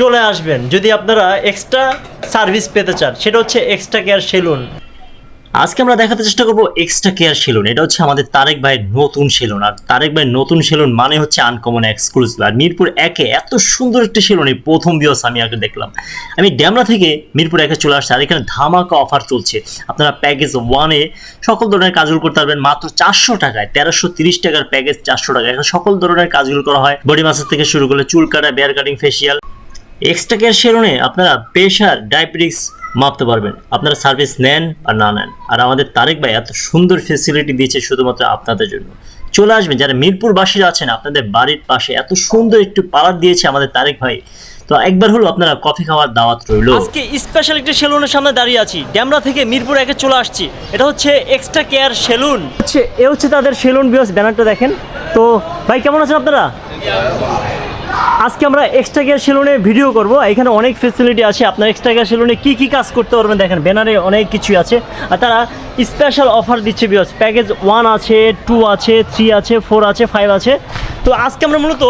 চলে আসবেন। যদি আপনারা এক্সট্রা সার্ভিস পেতে চান, সেটা হচ্ছে এক্সট্রা কেয়ার সেলুন আজকে আমরা দেখাতে চেষ্টা করব এক্সট্রা কেয়ার সেলুন এটা হচ্ছে আমাদের তারেক ভাইয়ের নতুন সেলুন আর তারেক ভাইয়ের নতুন সেলুন মানে হচ্ছে আনকমন এক্সক্লুসিভ আর মিরপুর একে এত সুন্দর একটি সেলুন এই প্রথম দিবস আমি আগে দেখলাম। আমি ড্যামরা থেকে মিরপুর একে চলে আসছি, আর এখানে ধামাকা অফার চলছে। আপনারা প্যাকেজ ওয়ানে সকল ধরনের কাজগুলো করতে পারবেন, মাত্র চারশো টাকায়, তেরোশো তিরিশ টাকার প্যাকেজ চারশো টাকা এখানে সকল ধরনের কাজগুলো করা হয়। বডি মাসাজ থেকে শুরু করলে চুল কাটা beard cutting facial extra care সেলুনে আপনারা প্রেশার ডায়াবেটিক্স মাপতে পারবেন। আপনারা সার্ভিস নেন আর না নেন। আর আমাদের তারেক ভাই এত সুন্দর ফেসিলিটি দিয়েছে শুধুমাত্র আপনাদের জন্য। চলে আসবেন যারা মিরপুরবাসীরা আছেন আপনাদের বাড়ির পাশে এত সুন্দর একটু পার্লার দিয়েছে আমাদের তারেক ভাই। তো একবার হলো আপনারা কফি খাওয়ার দাওয়াত রইল। আজকে স্পেশাল একটা সেলুনের সামনে দাঁড়িয়ে আছি। ড্যামরা থেকে মিরপুর একে চলে আসছি। এটা হচ্ছে এক্সট্রা কেয়ার সেলুন। হচ্ছে এ হচ্ছে তাদের সেলুন বিয়স ব্যানারটা দেখেন। তো ভাই কেমন আছেন আপনারা? আজকে আমরা এক্সট্রা কেয়ার সেলুনে ভিডিও করব। এখানে অনেক ফেসিলিটি আছে। আপনার এক্সট্রা কেয়ার সেলুনে কী কী কাজ করতে পারবেন দেখেন ব্যানারে অনেক কিছুই আছে। আর তারা স্পেশাল অফার দিচ্ছে বিকজ প্যাকেজ ওয়ান আছে টু আছে থ্রি আছে ফোর আছে ফাইভ আছে। তো আজকে আমরা মূলত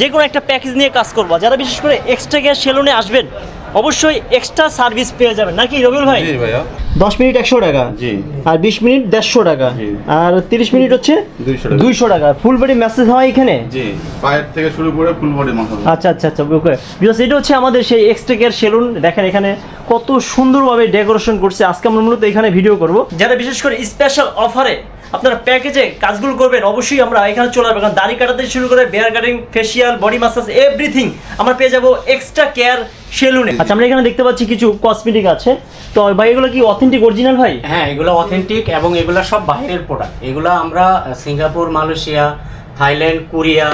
যে কোনো একটা প্যাকেজ নিয়ে কাজ করব। যারা বিশেষ করে এক্সট্রা কেয়ার সেলুনে আসবেন অবশ্যই এক্সট্রা সার্ভিস পেয়ে যাবেন। নাকি রবিউল ভাই? জি ভাইয়া। দশ মিনিট একশো টাকা। জি। আর বিশ মিনিট দেড়শো টাকা। জি। আর তিরিশ মিনিট হচ্ছে 200 টাকা। দুইশো টাকা। ফুল বডি মেসেজ হয় এখানে? জি। পায়ের থেকে শুরু করে ফুল বডি মাসাজ আচ্ছা আচ্ছা আচ্ছা ওকে বিকজ এটা হচ্ছে আমাদের সেই এক্সট্রা কেয়ার সেলুন দেখেন এখানে কত সুন্দরভাবে ডেকোরেশন করছে। আজকে আমরা মূলত এখানে ভিডিও করব। যারা বিশেষ করে স্পেশাল অফারে আপনারা প্যাকেজে কাজগুলো করবেন অবশ্যই আমরা এখানে চলে আসব। কারণ দাড়ি কাটাতে শুরু করে beard cutting facial body massage everything আমরা পেয়ে যাব এক্সট্রা কেয়ার সেলুনে। আচ্ছা আমরা এখানে দেখতে পাচ্ছি কিছু কসমেটিক আছে। তো ভাই এগুলো কি অথেন্টিক অরিজিনাল ভাই? হ্যাঁ এগুলো অথেন্টিক এবং এগুলো সব বাইরের প্রোডাক্ট এগুলো আমরা সিঙ্গাপুর মালয়েশিয়া থাইল্যান্ড কোরিয়া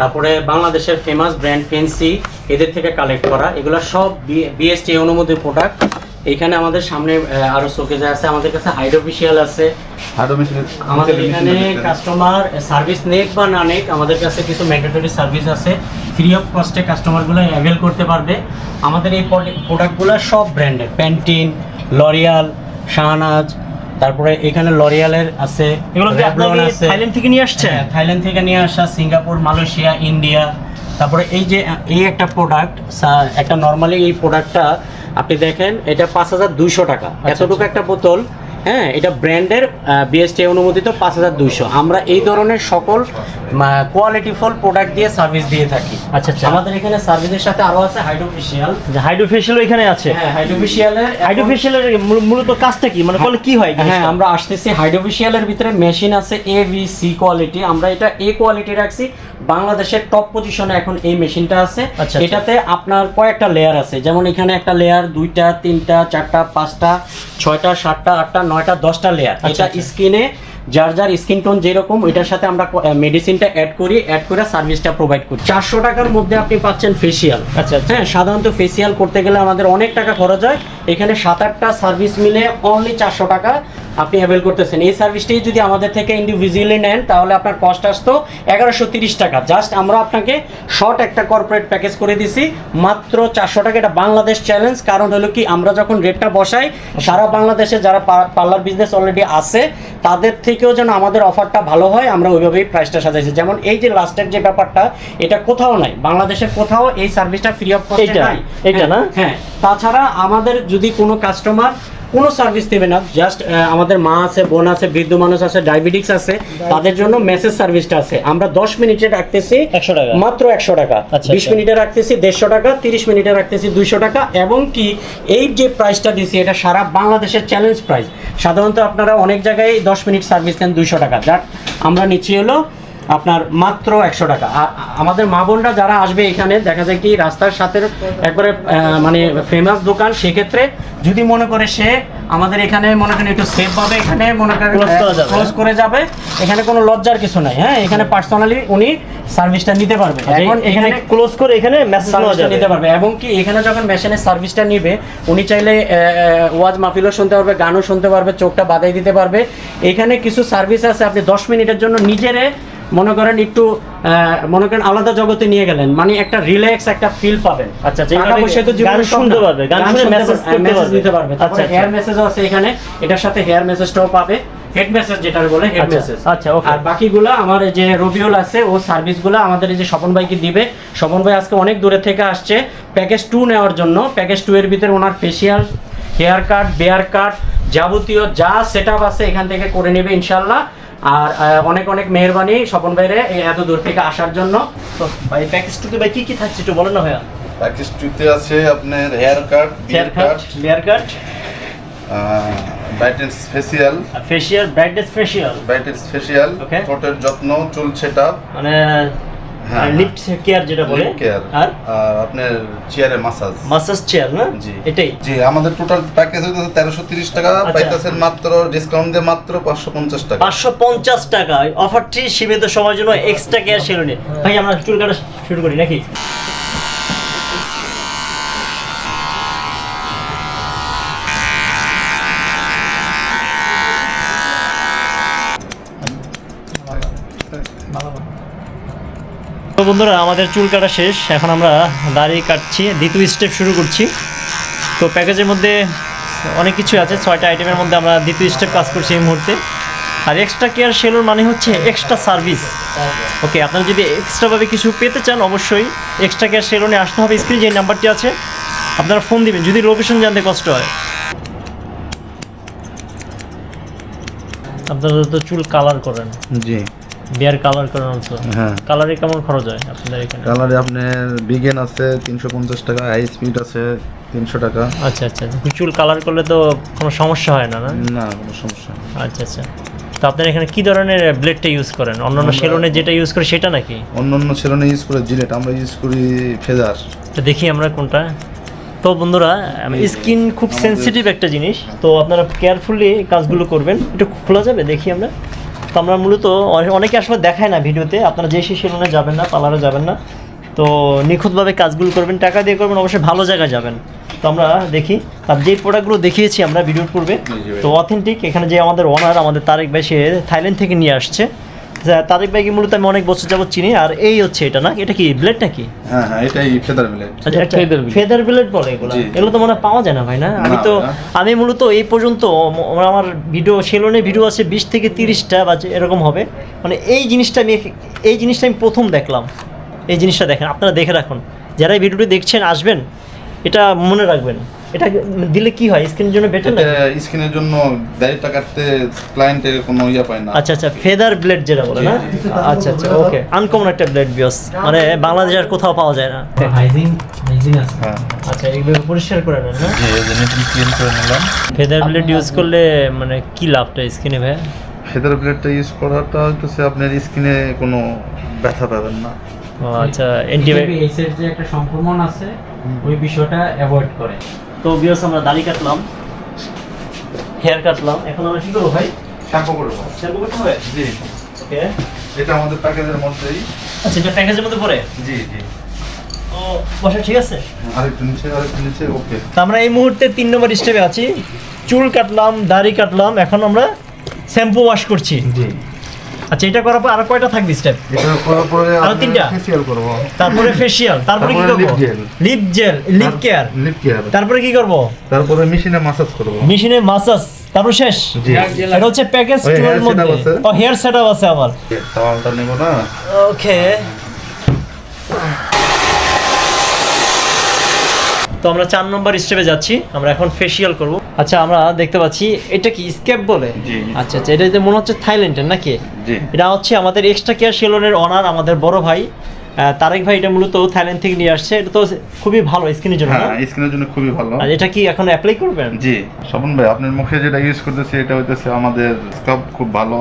তারপরে বাংলাদেশের ফেমাস ব্র্যান্ড ফেন্সি এদের থেকে কালেক্ট করা। এগুলো সব বিএসটি অনুমোদিত প্রোডাক্ট এখানে আমাদের সামনে আরও শোকেজে আছে আমাদের কাছে হাইড্রোফিশিয়াল আছে। আমাদের এখানে কাস্টমার সার্ভিস নেক বা না নেক আমাদের কাছে কিছু ম্যান্ডেটরি সার্ভিস আছে। ফ্রি অফ কস্টে কাস্টমারগুলো অ্যাভেল করতে পারবে। আমাদের এই প্রোডাক্টগুলো সব ব্র্যান্ডের প্যান্টিন লরিয়াল শাহনাজ তারপরে এখানে লরিয়ালের আছে এগুলো আছে। থাইল্যান্ড থেকে নিয়ে আসছে? হ্যাঁ, থাইল্যান্ড থেকে নিয়ে আসা সিঙ্গাপুর মালয়েশিয়া ইন্ডিয়া। তারপরে এই যে এই একটা প্রোডাক্ট একটা নর্মালি এই প্রোডাক্টটা আপনি দেখেন এটা পাঁচ হাজার দুইশো টাকা। এতটুকু একটা বোতল হ্যাঁ এটা ব্র্যান্ডের বিএসটি অনুমোদিত পাঁচ হাজার দুইশো। আমরা এই ধরনের সকল কোয়ালিটিফুল প্রোডাক্ট দিয়ে সার্ভিস দিয়ে থাকি। আচ্ছা, আচ্ছা। আমাদের এখানে সার্ভিসের সাথে আরও আছে হাইড্রোফেশিয়াল হাইড্রোফেশিয়াল এখানে আছে? হ্যাঁ হাইড্রোফেশিয়ালের হাইড্রোফেশিয়ালের মূলত কাজটা কি? মানে বলে কি হয় হ্যাঁ আমরা আসতেছি হাইড্রোফেশিয়ালের ভিতরে মেশিন আছে এ ভি সি কোয়ালিটি আমরা এটা এ কোয়ালিটি রাখছি বাংলাদেশের টপ পজিশনে এখন এই মেশিনটা আছে। আচ্ছা, এটাতে আপনার কয়েকটা লেয়ার আছে। যেমন এখানে একটা লেয়ার দুইটা তিনটা চারটা পাঁচটা ছয়টা সাতটা আটটা নয়টা দশটা লেয়ার আচ্ছা, এটা স্কিনে যার যার স্কিন টোন যেরকম এটার সাথে আমরা মেডিসিনটা অ্যাড করি অ্যাড করে সার্ভিসটা প্রোভাইড করি। চারশো টাকার মধ্যে আপনি পাচ্ছেন ফেসিয়াল আচ্ছা, আচ্ছা। হ্যাঁ সাধারণত ফেসিয়াল করতে গেলে আমাদের অনেক টাকা খরচ হয়। এখানে সাত আটটা সার্ভিস মিলে অনলি চারশো টাকা। আপনি অ্যাভেল করতেছেন। এই সার্ভিসটি যদি আমাদের থেকে ইন্ডিভিজুয়ালি নেন তাহলে আপনার কস্ট আসতো এগারোশো তিরিশ টাকা। জাস্ট আমরা আপনাকে শর্ট একটা কর্পোরেট প্যাকেজ করে দিছি মাত্র চারশো টাকা। এটা বাংলাদেশ চ্যালেঞ্জ কারণ হলো কি আমরা যখন রেটটা বসাই সারা বাংলাদেশে যারা পার্লার বিজনেস অলরেডি আছে তাদের থেকেও যেন আমাদের অফারটা ভালো হয় আমরা ওইভাবেই প্রাইসটা সাজাইছি। যেমন এই যে লাস্টের যে ব্যাপারটা এটা কোথাও নাই। বাংলাদেশের কোথাও এই সার্ভিসটা ফ্রি অফ কস্টে নাই। না? হ্যাঁ তাছাড়া আমাদের যদি কোনো কাস্টমার কোনো সার্ভিস দেবে না। জাস্ট আমাদের মা আছে বোন আছে বৃদ্ধ মানুষ আছে ডায়াবেটিক্স আছে তাদের জন্য মেসেজ সার্ভিসটা আছে। আমরা দশ মিনিটে রাখতেছি 100 টাকা। মাত্র একশো টাকা। আচ্ছা, বিশ আচ্ছা। মিনিটে রাখতেছি দেড়শো টাকা তিরিশ মিনিটে রাখতেছি দুইশো টাকা এবং কি এই যে প্রাইসটা দিছি এটা সারা বাংলাদেশের চ্যালেঞ্জ প্রাইস সাধারণত আপনারা অনেক জায়গায় দশ মিনিট সার্ভিস দেন দুইশো টাকা। যার আমরা নিচ্ছি হলো আপনার মাত্র একশো টাকা। আমাদের মা বোনরা যারা আসবে এখানে দেখা যায় কি রাস্তার সাথে একবারে মানে ফেমাস দোকান সেক্ষেত্রে যদি মনে করে সে আমাদের এখানে মনে করেন একটু সেফ ভাবে এখানে মনে করেন। ক্লোজ করে যাবে। এখানে কোনো লজ্জার কিছু নাই হ্যাঁ? এখানে পার্সোনালি উনি সার্ভিসটা নিতে পারবে। এখন এখানে ক্লোজ করে এখানে মেসেজ নিতে পারবে এবং কি এখানে যখন মেশিনের সার্ভিসটা নিবে উনি চাইলে ওয়াজ মাহফিলও শুনতে পারবে গানও শুনতে পারবে চোখটা বাদাই দিতে পারবে। এখানে কিছু সার্ভিস আছে আপনি দশ মিনিটের জন্য নিজেরে মনে করেন একটু মনে করেন আলাদা জগতে নিয়ে গেলেন। মানে একটা রিল্যাক্স একটা ফিল পাবেন। আচ্ছা, আচ্ছা, টাকা পয়সা তো জীবনে গান শুনতে। পারবে, গান শুনে message পারবে। দিতে পারবে। আচ্ছা, আচ্ছা। হেয়ার মেসেজও আছে এখানে। এটার সাথে হেয়ার মেসেজটাও পাবে। হেড মেসেজ যেটা বলে হেড আচ্ছা, মেসেজ আচ্ছা, okay. আর বাকিগুলো আমার যে রবিউল আছে ও সার্ভিসগুলো আমাদের এই যে স্বপন ভাইকে দিবে। স্বপন ভাই আজকে অনেক দূরে থেকে আসছে। প্যাকেজ টু নেওয়ার জন্য। প্যাকেজ টু এর ভিতরে ওনার facial hair cut beard cut যাবতীয় যা সেট আছে এখান থেকে করে নেবে ইনশাল্লাহ। আর অনেক অনেক মেহরবানি স্বপন ভাইরে এত দূর থেকে আসার জন্য। তো ভাই প্যাকেজ টুতে ভাই কি কি থাকছে একটু বলেন না ভাইয়া? প্যাকেজ টুতে আছে আপনার haircut haircut haircut brightens facial facial brightness facial brightens facial okay ঠোঁটের যত্ন চুল সেটআপ মানে হ্যাঁ, লিফট কেয়ার যেটা বলে কেয়ার আর? আর আপনার চেয়ারে মাসাজ মাসাজ চেয়ার না? জি। এটাই। জি আমাদের টোটাল প্যাকেজ হচ্ছে তেরোশো তিরিশ টাকা আচ্ছা। পাইতেছেন মাত্র ডিসকাউন্ট দিয়ে মাত্র পাঁচশো পঞ্চাশ টাকা। পাঁচশো পঞ্চাশ টাকা। অফারটি সীমিত সময়ের জন্য এক্সট্রা কেয়ার সেলুনে ভাই আমরা চুল কাটা শুরু করি নাকি তো বন্ধুরা, আমাদের চুল কাটা শেষ। এখন আমরা দাড়ি কাটছি। দ্বিতীয় স্টেপ শুরু করছি। তো প্যাকেজের মধ্যে অনেক কিছু আছে। ছয়টা আইটেমের মধ্যে আমরা দ্বিতীয় স্টেপ কাজ করছি এই মুহূর্তে। আর এক্সট্রা কেয়ার সেলুন মানে হচ্ছে এক্সট্রা সার্ভিস ওকে আপনারা যদি এক্সট্রাভাবে কিছু পেতে চান, অবশ্যই এক্সট্রা কেয়ার সেলুনে আসতে হবে। স্ক্রিনে যে নাম্বারটি আছে, আপনারা ফোন দিবেন। যদি লোকেশন জানতে কষ্ট হয়। আপনারা তো চুল কালার করেন। জি। বিয়ার কালার করেন অলসো হ্যাঁ। কালারে কেমন খরচ হয় আপনাদের এখানে? কালারে আপনার বিগেন আছে তিনশো পঞ্চাশ টাকা হাই স্পিড আছে তিনশো টাকা। আচ্ছা আচ্ছা চুল কালার করলে তো কোনো সমস্যা হয় না না? না কোনো সমস্যা আচ্ছা আচ্ছা। তো আপনার এখানে কি ধরনের ব্লেডটা ইউজ করেন? অন্যান্য সেলুনে যেটা ইউজ করে সেটা নাকি? অন্য অন্য ছেলেনে ইউজ করে জিলেট আমরা ইউজ করি ফেজার। তো দেখি আমরা কোনটা। তো বন্ধুরা স্কিন খুব সেন্সিটিভ একটা জিনিস তো আপনারা কেয়ারফুলি কাজগুলো করবেন। একটু খোলা যাবে দেখি আমরা। তো আমরা মূলত অনে- অনেকে আসলে দেখায় না ভিডিওতে। আপনারা যে সেই সেলুনে যাবেন না পার্লারে যাবেন না। তো নিখুঁতভাবে কাজগুলো করবেন টাকা দিয়ে করবেন অবশ্যই ভালো জায়গায় যাবেন। তো আমরা দেখি আর যে প্রোডাক্টগুলো দেখিয়েছি আমরা ভিডিওর পূর্বে। তো অথেন্টিক এখানে যে আমাদের ওনার আমাদের তারেক ভাই সে থাইল্যান্ড থেকে নিয়ে আসছে। তারেক ভাইকে মূলত আমি অনেক বছর যাবত চিনি আর এই হচ্ছে এটা না? এটা কি ব্লেড নাকি? হ্যাঁ হ্যাঁ এটাই ফেদার আচ্ছা blade। ফেদার ব্লেড বলে এগুলো। এগুলো তো মনে হয় পাওয়া যায় না ভাই না? আমি তো আমি মূলত এই পর্যন্ত আমার ভিডিও সেলুনে ভিডিও আছে বিশ থেকে তিরিশটা বা এরকম হবে। মানে এই জিনিসটা আমি এই জিনিসটা আমি প্রথম দেখলাম। এই জিনিসটা দেখেন আপনারা দেখে রাখুন। যারা এই ভিডিওটি দেখছেন আসবেন এটা মনে রাখবেন। এটা দিলে কি হয়? স্ক্রিনের জন্য বেটার না স্কিনের জন্য দাড়িটা কাটতে ক্লায়েন্টের কোনো ইয়ে পায় না। আচ্ছা আচ্ছা ফেদার ব্লেড যেটা বলে না। আচ্ছা আচ্ছা ওকে আনকমন একটা ব্লেড বিয়স মানে বাংলাদেশে আর কোথাও পাওয়া যায় না। হাইজিন হাইজিন আছে। হ্যাঁ। আচ্ছা এইভাবে পরিষ্কার করে নেন না? জি এই জন্য ক্লিন করে নিলাম। ফেদার ব্লেড ইউজ করলে মানে কি লাভটা স্কিনে ভাই? ফেদার ব্লেডটা ইউজ করাটা হচ্ছে আপনার স্কিনে কোনো ব্যথা পাবেন না। ও আচ্ছা অ্যান্টিবায়োটিক যে একটা সংক্রমণ আছে ওই বিষয়টা অ্যাভয়েড করে। তো বিয়স আমরা দাড়ি কাটলাম হেয়ার কাটলাম। এখন আমরা কি করব ভাই? শ্যাম্পু করব। শ্যাম্পু করতে হবে? জি। ওকে। এটা আমাদের প্যাকেজের মধ্যেই। আচ্ছা এটা প্যাকেজের মধ্যে পড়ে জি জি। ও বসা ঠিক আছে? আরেকটু নিচে আরেকটু নিচে ওকে। তো আমরা এই মুহূর্তে তিন নম্বর স্টেপে আছি। চুল কাটলাম দাড়ি কাটলাম। এখন আমরা শ্যাম্পু ওয়াশ করছি। জি। আচ্ছা এটা করার পর আরও কয়টা থাকবে স্টেপ এটা করার পরে আরও তিনটা? ফেশিয়াল করব। তারপরে ফেশিয়াল তারপরে কি করব? Lip gel lip care lip care তারপরে কি করব? তারপরে মেশিনে মাসাজ করব। মেশিনে মাসাজ তারপর শেষ? এটা হচ্ছে প্যাকেজ টু এর মধ্যে। ও হেয়ার সেটআপ আছে আবার তাওয়ালটা নেব না। ওকে তো আমরা চার নম্বর স্টেপে যাচ্ছি আমরা এখন ফেসিয়াল করব। আচ্ছা আমরা দেখতে পাচ্ছি এটা কি স্কেপ বলে? জি। আচ্ছা আচ্ছা এটা যে মনে হচ্ছে থাইল্যান্ডের নাকি? জি। এটা হচ্ছে আমাদের এক্সট্রা কেয়ার সেলনের অনার আমাদের বড় ভাই। তারেক ভাই এটা মূলত থাইল্যান্ড থেকে নিয়ে আসছে। এটা তো খুবই ভালো স্কিনের জন্য? হ্যাঁ স্কিনের জন্য খুবই ভালো। আর এটা কি এখন অ্যাপ্লাই করবেন? জি। স্বপন ভাই আপনার মুখে যেটা ইউজ করতেছি এটা হইতেছে আমাদের স্কাপ খুব ভালো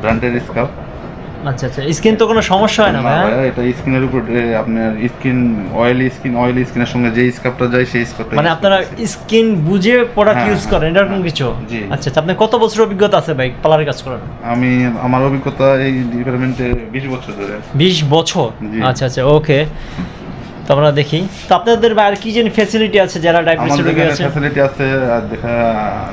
ব্র্যান্ডের স্কাপ আচ্ছা আচ্ছা। স্কিন তো কোনো সমস্যা হয় না ভাই হ্যাঁ? এটা স্কিনের উপর আপনার স্কিন অয়েলি স্কিন অয়েলি স্কিনের সঙ্গে যে স্কাপটা যায় সেই স্কাপটা মানে আপনারা স্কিন বুঝে প্রোডাক্ট হ্যাঁ, ইউজ করেন এরকম কিছু? আচ্ছা আচ্ছা। আপনার কত বছর অভিজ্ঞতা আছে ভাই পার্লারের কাজ করার? আমি আমার অভিজ্ঞতা এই ডিপার্টমেন্টে বিশ বছর ধরে। বিশ বছর? আচ্ছা আচ্ছা ওকে। তো আমরা দেখি। তো আপনাদের আর কি যেন ফ্যাসিলিটি আছে যারা ডায়াবেটিস রোগী আছে ফ্যাসিলিটি আছে আর দেখা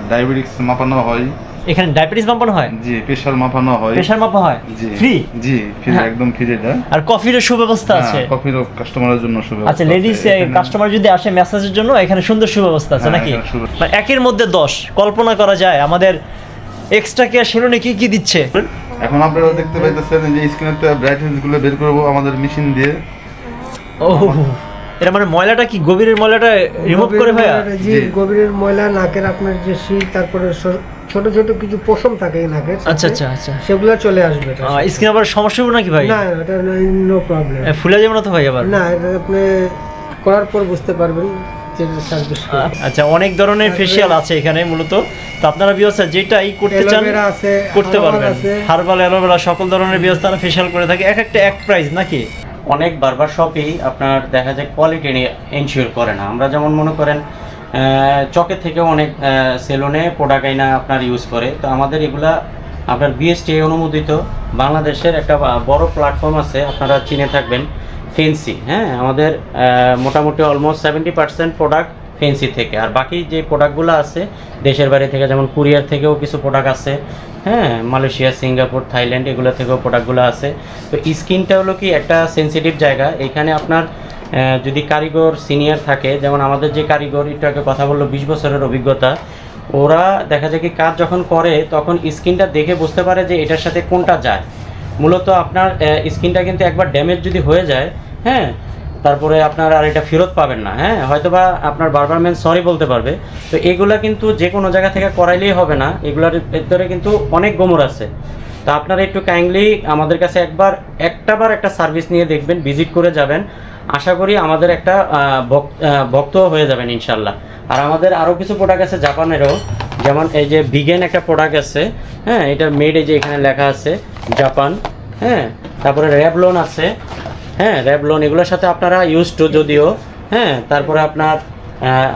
ডায়াবেটিক্স মাপানো হয়। এখানে ডায়াবেটিস মাপানো হয়? জি প্রেশার মাপানো হয়। প্রেশার মাপা হয়? জি। ফ্রি জি ফ্রি হ্যাঁ। একদম ফ্রি এটা আর কফির সুব্যবস্থা আছে? হ্যাঁ, কফির কাস্টমারের জন্য সুবিধা আচ্ছা লেডিস কাস্টমার যদি আসে মেসেজের জন্য এখানে সুন্দর সুব্যবস্থা আছে হ্যাঁ, নাকি? মানে একের মধ্যে দশ। কল্পনা করা যায় আমাদের এক্সট্রা কেয়ার সেলুনে কি কি দিচ্ছে? এখন আপনারা দেখতে পাইতেছেন যে স্ক্রিনে তো ব্রাইটনেসগুলো বের করব আমাদের মেশিন দিয়ে। ও এটা মানে ময়লাটা কি গভীরের ময়লাটা রিমুভ করে ভাইয়া? জি। গভীরের ময়লা নাকের আপনার যে শীত তারপরে ছোট ছোট কিছু পশম থাকে এই নাকের আচ্ছা আচ্ছা আচ্ছা। সেগুলো চলে আসবে স্কিন আবার সমস্যা হবে নাকি ভাই? না এটা নো প্রবলেম ফুলে যাবে না তো ভাই আবার? না এটা আপনি করার পর বুঝতে পারবেন আচ্ছা অনেক ধরনের ফেসিয়াল আছে এখানে মূলত। তো আপনারা বিয়সা যেটাই করতে চান করতে পারবেন। হার্বাল অ্যালোভেরা সকল ধরনের ব্যবস্থা ফেসিয়াল করে থাকে। এক একটা এক প্রাইস নাকি? অনেক বারবার শপেই আপনার দেখা যায় কোয়ালিটি এনশিওর করে না। আমরা যেমন মনে করেন চকের থেকে অনেক সেলুনে প্রোডাক্ট আইনা আপনার ইউজ করে। তো আমাদের এগুলা আপনার বিএসটি অনুমোদিত। বাংলাদেশের একটা বড় প্ল্যাটফর্ম আছে, আপনারা চিনে থাকবেন ফেন্সি হ্যাঁ? আমাদের মোটামুটি almost seventy percent product fancy থেকে। আর বাকি যে প্রোডাক্টগুলো আছে, দেশের বাইরে থেকে, যেমন কুরিয়ার থেকেও কিছু প্রোডাক্ট আছে হ্যাঁ? মালয়েশিয়া, সিঙ্গাপুর, থাইল্যান্ড, এগুলো থেকেও প্রোডাক্টগুলো আছে। তো স্কিনটা হলো কি, একটা সেনসিটিভ জায়গা। এখানে আপনার যদি কারিগর সিনিয়র থাকে, যেমন আমাদের যে কারিগর, একটু আগে কথা বলল, বিশ বছরের অভিজ্ঞতা, ওরা দেখা যায় কি কাজ যখন করে, তখন স্কিনটা দেখে বুঝতে পারে যে এটার সাথে কোনটা যায়। মূলত আপনার স্কিনটা কিন্তু একবার ড্যামেজ যদি হয়ে যায় হ্যাঁ তারপরে আপনার আর এটা ফেরত পাবেন না হ্যাঁ হয়তোবা আপনার বারবার ম্যান সরি বলতে পারবে। তো এগুলা কিন্তু যে কোনো জায়গা থেকে করাইলেই হবে না, এগুলার ভেতরে কিন্তু অনেক গোমর আছে। তো আপনারা একটু কাইন্ডলি আমাদের কাছে একবার, একটাবার একটা সার্ভিস নিয়ে দেখবেন ভিজিট করে যাবেন। আশা করি আমাদের একটা ভক্ত হয়ে যাবেন ইনশাল্লাহ আর আমাদের আরও কিছু প্রোডাক্ট আছে জাপানেরও। যেমন এই যে বিগেন একটা প্রোডাক্ট আছে হ্যাঁ এটার মেড এই যে এখানে লেখা আছে জাপান হ্যাঁ তারপরে র্যাবলন আছে হ্যাঁ র্যাবলন এগুলোর সাথে আপনারা ইউজ টু যদিও হ্যাঁ তারপরে আপনার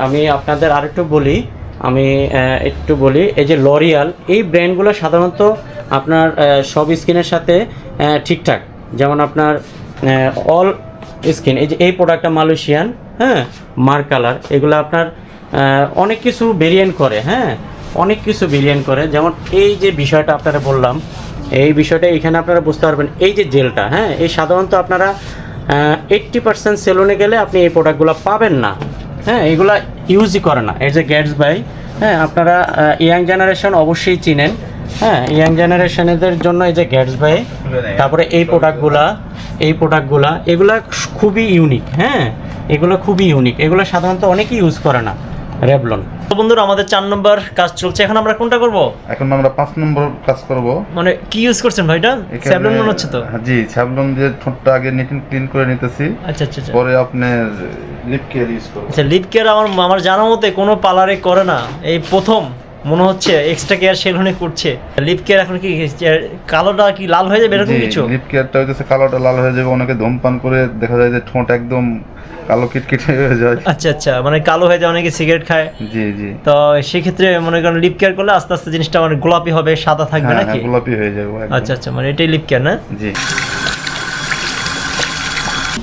আমি আপনাদের আরেকটু বলি, আমি একটু বলি, এই যে লরিয়াল এই ব্র্যান্ডগুলো সাধারণত আপনার সব স্কিনের সাথে ঠিকঠাক। যেমন আপনার অল স্কিন এই যে এই প্রোডাক্টটা মালয়েশিয়ান হ্যাঁ মার কালার এগুলো আপনার অনেক কিছু ভেরিয়েন্ট করে হ্যাঁ অনেক কিছু ভেরিয়েন্ট করে। যেমন এই যে বিষয়টা আপনারা বললাম এই বিষয়টা এখানে আপনারা বুঝতে পারবেন এই যে জেলটা হ্যাঁ এই সাধারণত আপনারা এইট্টি পার্সেন্ট সেলুনে গেলে আপনি এই প্রোডাক্টগুলো পাবেন না। হ্যাঁ এগুলা ইউজই করে না। এই যে গ্যাটস বাই হ্যাঁ আপনারা ইয়াং জেনারেশন অবশ্যই চিনেন। হ্যাঁ ইয়াং জেনারেশনেদের জন্য এই যে গ্যাটস বাই তারপরে এই প্রোডাক্টগুলা এই প্রোডাক্টগুলা এগুলা খুবই ইউনিক হ্যাঁ? এগুলো খুবই ইউনিক এগুলো সাধারণত অনেকেই ইউজ করে না রেবলন তো বন্ধুরা আমাদের চার নম্বর কাজ চলছে। এখন আমরা কোনটা করব? এখন আমরা পাঁচ নম্বর কাজ করব। মানে কি ইউজ করছেন ভাইটা? স্যাবলন মনে হচ্ছে তো? জি স্যাবলন দিয়ে ঠোঁটটা আগে নিট ক্লিন করে নিতেছি। আচ্ছা আচ্ছা আচ্ছা। পরে আপনার লিপ কেয়ার ইউজ করব। আচ্ছা লিপ কেয়ার আমার আমার জানা মতে কোনো পার্লারে করে না। এই প্রথম। মনে হচ্ছে এক্সট্রা কেয়ার সেলুনে করছে। লিপ কেয়ার এখন কি কালোটা কি লাল হয়ে যাবে এরকম কিছু? লিপ কেয়ারটা হইতেছে কালোটা লাল হয়ে যাবে অনেকে ধূমপান করে দেখা যায় যে ঠোঁট একদম কালো কিটকিটে হয়ে যায়। আচ্ছা আচ্ছা মানে কালো হয়ে যায় অনেকে সিগারেট খায়। জি জি। তো সেক্ষেত্রে মনে করেন লিপ কেয়ার করলে আস্তে আস্তে জিনিসটা মানে গোলাপি হবে সাদা থাকবে হ্যাঁ নাকি? হ্যাঁ গোলাপি হয়ে যাবে আচ্ছা আচ্ছা মানে এটাই লিপ কেয়ার না? জি।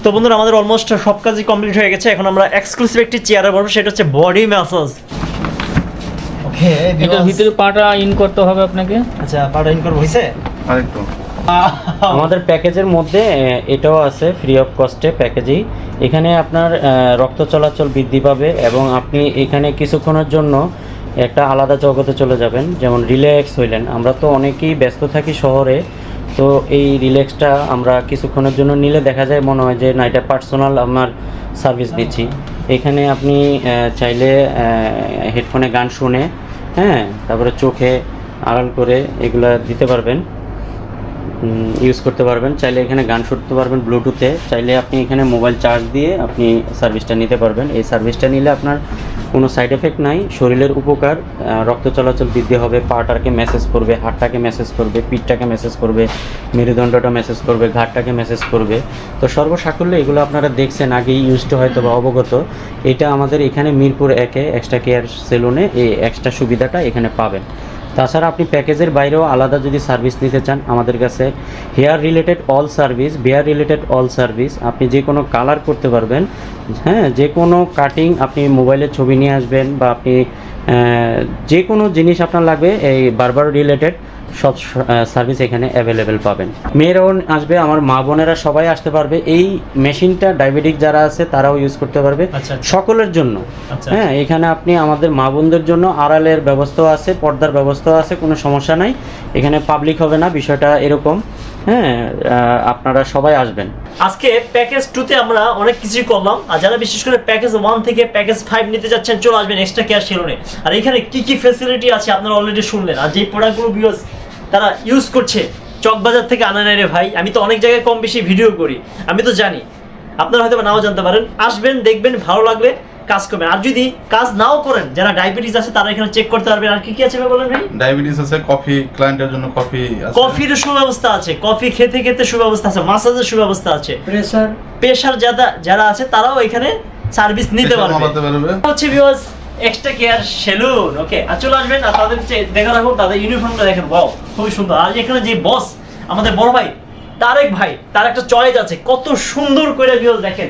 তো বন্ধুরা আমাদের অলমোস্ট সব কাজই কমপ্লিট হয়ে গেছে। এখন আমরা এক্সক্লুসিভ একটি চেয়ারে বলব সেটা হচ্ছে বডি ম্যাসাজ ওকে এটার ভিতরে পাটা ইন করতে হবে আপনাকে। আচ্ছা পাটা ইন করব হয়েছে আরেকটু। আমাদের প্যাকেজের মধ্যে এটাও আছে ফ্রি অফ কস্টে প্যাকেজেই। এখানে আপনার রক্ত চলাচল বৃদ্ধি পাবে এবং আপনি এখানে কিছুক্ষণের জন্য একটা আলাদা জগতে চলে যাবেন যেমন রিল্যাক্স হইলেন। আমরা তো অনেকেই ব্যস্ত থাকি শহরে তো এই রিল্যাক্সটা আমরা কিছুক্ষণের জন্য নিলে দেখা যায় মনে হয় যে না এটা পার্সোনাল আমার সার্ভিস দিচ্ছি। এখানে আপনি চাইলে হেডফোনে গান শুনে হ্যাঁ তারপরে চোখে আড়াল করে এগুলা দিতে পারবেন ইউজ করতে পারবেন। চাইলে এখানে গান শুনতে পারবেন ব্লুটুথে চাইলে আপনি এখানে মোবাইল চার্জ দিয়ে আপনি সার্ভিসটা নিতে পারবেন। এই সার্ভিসটা নিলে আপনার কোনো সাইড এফেক্ট নাই, শরীরের উপকার রক্ত চলাচল বৃদ্ধি হবে পাটাকে মেসেজ করবে হাড়টাকে মেসেজ করবে, পিঠটাকে মেসেজ করবে, মেরুদণ্ডটা মেসেজ করবে ঘাটটাকে মেসেজ করবে। তো সর্বসাকুল্যে এগুলো আপনারা দেখছেন, আগেই ইউজড হয়তো বা অবগত। এটা আমাদের এখানে মিরপুর একে এক্সট্রা কেয়ার সেলুনে এই এক্সট্রা সুবিধাটা এখানে পাবেন। তাছাড়া আপনি প্যাকেজের বাইরেও আলাদা যদি সার্ভিস নিতে চান আমাদের কাছে, hair related all service, beard related all service, আপনি যে কোনো কালার করতে পারবেন। হ্যাঁ যে কোনো কাটিং আপনি মোবাইলের ছবি নিয়ে আসবেন বা আপনি যে কোনো জিনিস আপনার লাগবে, এই বারবার রিলেটেড সব সার্ভিস এখানে অ্যাভেলেবেল পাবেন। মেয়েরাও আসবে আমার মা বোনেরা সবাই আসতে পারবে। এই মেশিনটা ডায়াবেটিক যারা আছে তারাও ইউজ করতে পারবে। আচ্ছা, আচ্ছা। সকলের জন্য। আচ্ছা। হ্যাঁ এখানে আপনি আমাদের মা বোনদের জন্য আড়ালের ব্যবস্থাও আছে পর্দার ব্যবস্থাও আছে কোনো সমস্যা নাই। এখানে পাবলিক হবে না বিষয়টা এরকম। হ্যাঁ আপনারা সবাই আসবেন। আজকে প্যাকেজ টুতে আমরা অনেক কিছুই করলাম। আর যারা বিশেষ করে প্যাকেজ ওয়ান থেকে প্যাকেজ ফাইভ নিতে যাচ্ছেন চলে আসবেন এক্সট্রা কেয়ার সেলুনে আর এখানে কি কি ফেসিলিটি আছে আপনারা অলরেডি শুনলেন? আর যে প্রোডাক্টগুলো ভিউজ তারা ইউজ করছে। চকবাজার থেকে আনা নেয় রে ভাই আমি তো অনেক জায়গায় কম বেশি ভিডিও করি আমি তো জানি। আপনারা হয়তো নাও জানতে পারেন আসবেন দেখবেন ভালো লাগলে কাজ করবেন। আর যদি কাজ নাও করেন যারা ডায়াবেটিস আছে তারা এখানে চেক করতে পারবেন। আর কি কি আছে ভাই বলেন ভাই? ডায়াবেটিস আছে কফি ক্লায়েন্টের জন্য কফি আছে। কফির সুব্যবস্থা আছে কফি খেতে খেতে সুব্যবস্থা আছে মাসাজের সুব্যবস্থা আছে। প্রেসার পেশার যারা যারা আছে তারাও এখানে সার্ভিস নিতে পারবে। হচ্ছে viewers Extra Care Salon okay আর চলে আসবেন, আর তাদের দেখা রাখুন তাদের ইউনিফর্মটা দেখেন ওয়াও খুবই সুন্দর। আর এখানে যে বস আমাদের বড় ভাই, তারেক ভাই, তার একটা চয়েস আছে, কত সুন্দর করে ভিউয়ার্স দেখেন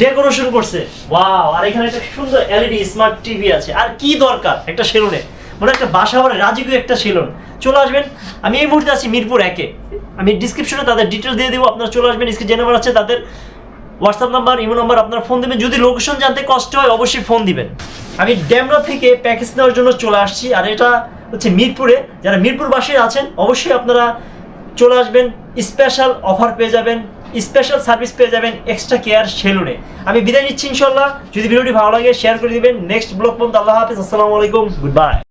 ডেকোরেশন করছে ওয়াও আর এখানে একটা সুন্দর এলইডি স্মার্ট টিভি আছে। আর কি দরকার একটা সেলুনে মানে একটা বাসা বাড়ি রাজকীয় একটা সেলুন চলে আসবেন, আমি এই মুহূর্তে আছি মিরপুর একে। আমি ডিসক্রিপশনে তাদের ডিটেল দিয়ে দেবো, আপনারা চলে আসবেন, স্ক্রিন যে নাম্বার আছে তাদের হোয়াটসঅ্যাপ নাম্বার ইমো নাম্বার আপনার ফোন দিবেন। যদি লোকেশন জানতে কষ্ট হয়, অবশ্যই ফোন দিবেন। আমি ড্যামরা থেকে প্যাকেজ নেওয়ার জন্য চলে আসছি, আর এটা হচ্ছে মিরপুরে। যারা মিরপুরবাসী আছেন, অবশ্যই আপনারা চলে আসবেন স্পেশাল অফার পেয়ে যাবেন স্পেশাল সার্ভিস পেয়ে যাবেন এক্সট্রা কেয়ার সেলুনে আমি বিদায় নিচ্ছি ইনশাল্লাহ যদি ভিডিওটি ভালো লাগে শেয়ার করে দেবেন। নেক্সট ব্লগ পর্যন্ত আল্লাহ হাফিজ। আসসালামু আলাইকুম। Good bye